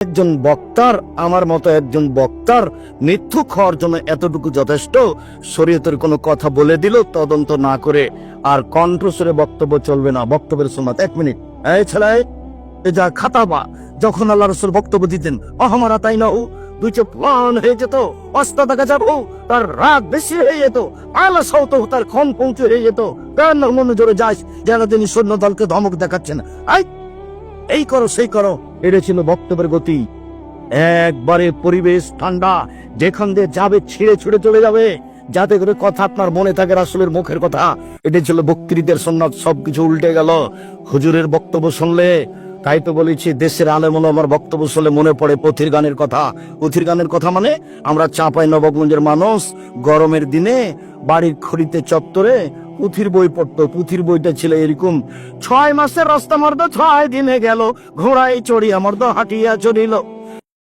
একজন বক্তার, আমার মতো একজন বক্তার মিথ্যুক হওয়ার জন্য এতটুকু যথেষ্ট? শরীয়তের কোনো কথা বলে দিল, তদন্ত না করে আর কণ্ঠস্বরে বক্তব্য চলবে না। বক্তব্যের সময় এক মিনিট। এই ছেলে এ যা খাতাবা, যখন আল্লাহ রসুল বক্তব্য দিতেন, অহমারা তাই না ও দুই চোখ প্লান হয়ে যেত, অস্ত দেখা যাব, তার রাগ বেশি হয়ে যেত আলাস হতো তার ক্ষণ পৌঁছে হয়ে যেত কার মনে জোরে যাস, যেন তিনি সৈন্য দলকে ধমক দেখাচ্ছেন? আই এই করো, সেই করো। এটা ছিল বক্তব্যের গতি। একবারে পরিবেশ ঠান্ডা, যেখান দিয়ে যাবে, ছিঁড়ে ছুড়ে চলে যাবে। যাতে করে কথা আপনার মনে থাকে, রাসুলের মুখের কথা। এটা ছিল বক্তৃদের সন্ন্যাত, সবকিছু উল্টে গেল। হুজুরের বক্তব্য শুনলে, তাই তো বলেছি, দেশের আলেমন আমার বক্তব্য শুনলে মনে পড়ে পথির গানের কথা। পথির গানের কথা মানে আমরা চাপাই নবগঞ্জের মানুষ, গরমের দিনে বাড়ির খড়িতে চত্বরে পুথির বই পড়তো, পুথির বইটা ছিল এরকম, ছয় মাসের রাস্তা মর্দ, ছয় দিনে গেল, ঘোড়ায় চড়িয়া মর্দ হাঁটিয়া চড়িল